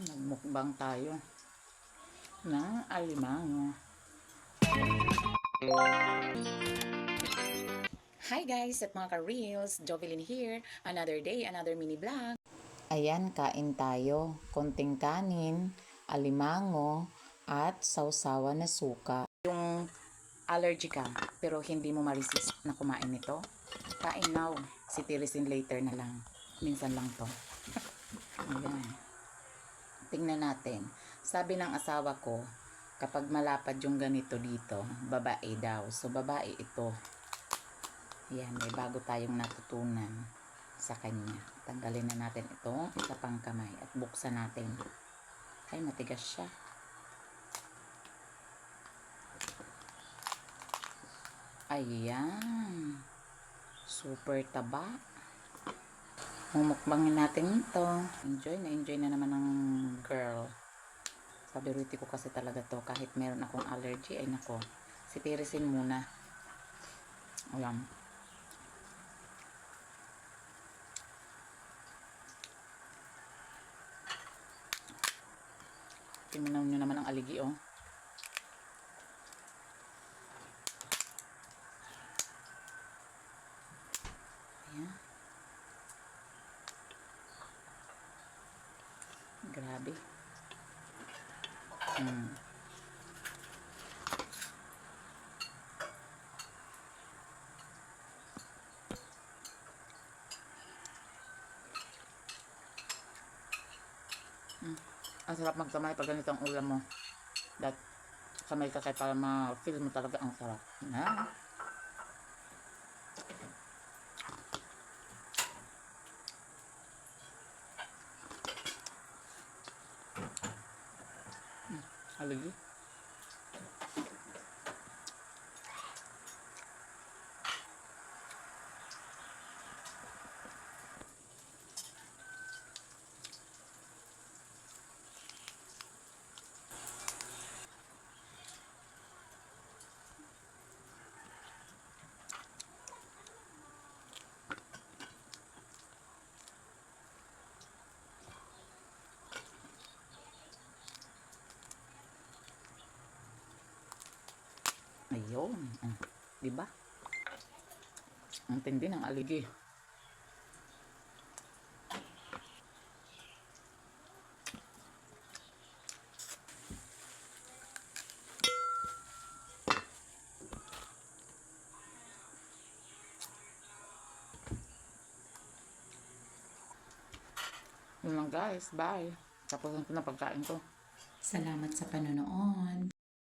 Nagmukbang tayo ng alimango. Hi guys at mga ka-reels, Jovelyn here. Another day, another mini vlog. Ayan, kain tayo. Konting kanin, alimango, at sausawa na suka. Yung allergy ka, pero hindi mo ma-resist na kumain nito, kain now. Si Tirisin later na lang. Minsan lang to. Tingnan natin. Sabi ng asawa ko, kapag malapad yung ganito dito, babae daw. So, babae ito. Yan, may bago tayong natutunan sa kanya. Tanggalin na natin ito sa pangkamay at buksan natin. Ay, matigas siya. Ayan. Super taba. Mumukbangin natin ito. Enjoy na enjoy na naman ng girl. Paborito ko kasi talaga to. Kahit meron akong allergy, ay nako. Si Tirisin muna. Ayan. Timinaw nyo naman ang aligi, oh. Ayan. Grabe. Hmm. Hmm. Ang sarap magsamay pag ganitong ulam mo. Dat samay ka kay para ma-feel mo talaga ang sarap. Na. Hmm. Ayun. Ah, di ba? Ang tindi ng aligi. Yun lang guys. Bye. Tapos na pagkain ko. Salamat sa panonood.